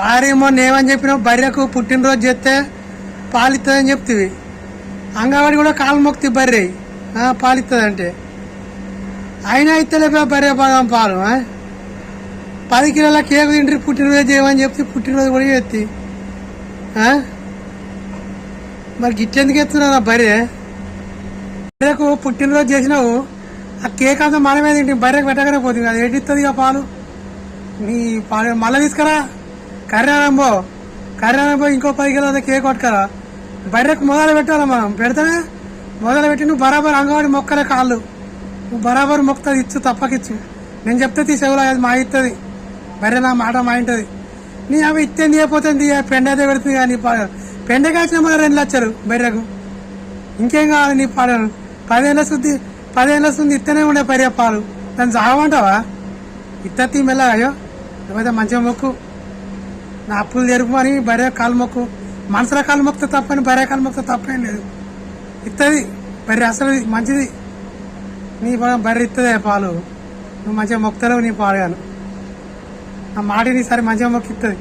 వారేమో నేమని చెప్పినావు బర్రెకు పుట్టినరోజు చేస్తే పాలిస్తుందని చెప్తివి. కూడా కాలు మొక్తి బర్రె ఆ, పాలు అంటే అయినా ఇస్తలేపా బర్రె బాదం పాలు పది కిలోల కేక్ తింటారు పుట్టినరోజు చేయమని చెప్తే పుట్టినరోజు కూడా చేస్తి మరి గిట్లెందుకు ఎత్తున్నారా బర్రె? బర్రెకు పుట్టినరోజు చేసినావు ఆ కేక్ అంతా మనమే తింటే బర్రెకు పెట్టగానే పోతుంది అది ఎడిస్తుంది ఇక పాలు? నీ పాలు మళ్ళీ తీసుకురా. కర్రానంబో కర్రానంబో ఇంకో పది కిలోల కేక్ కొట్టుకరా. బర్రెకు మొదలు పెట్టాలి మనం? పెడితేనే? మొదలు పెట్టి నువ్వు బరాబర్ అంగవాడి మొక్కలే కాళ్ళు. నువ్వు బరాబర్ మొక్కది ఇచ్చు తప్పకిచ్చు. నేను చెప్తే తీసేవులా అది మా ఇస్తుంది బర్రె నా మాట మా ఇంటది నీ అవి ఇస్తే తీయ పెండ అయితే పెడుతుంది కానీ పెండ కాసిన మన రెండు లక్షలు బర్రెకు. ఇంకేం కావాలి నీ పాలను పదేళ్ళ శుద్ధి పదేళ్ళ శుద్ధి ఇత్తనే ఉండే పర్య పాలు. దాన్ని ఇత్త తీ మెల్ల అయ్యో లేకపోతే మంచిగా మొక్కు. నా అప్పులు తెరుపుమని బర్రె కాలు మొక్కు. మనసులో కాలు మొక్కితే తప్పని బర్రె కాలు మొక్కితే తప్పేం లేదు. ఇత్తది బర్రె అసలు మంచిది. నీ బ- బర్రె ఇత్తదే పాలు. నువ్వు మంచిగా మొక్కుతావు నీ పాలు కాను నా మాట నీ సరే మంచిగా మొక్కి ఇస్తుంది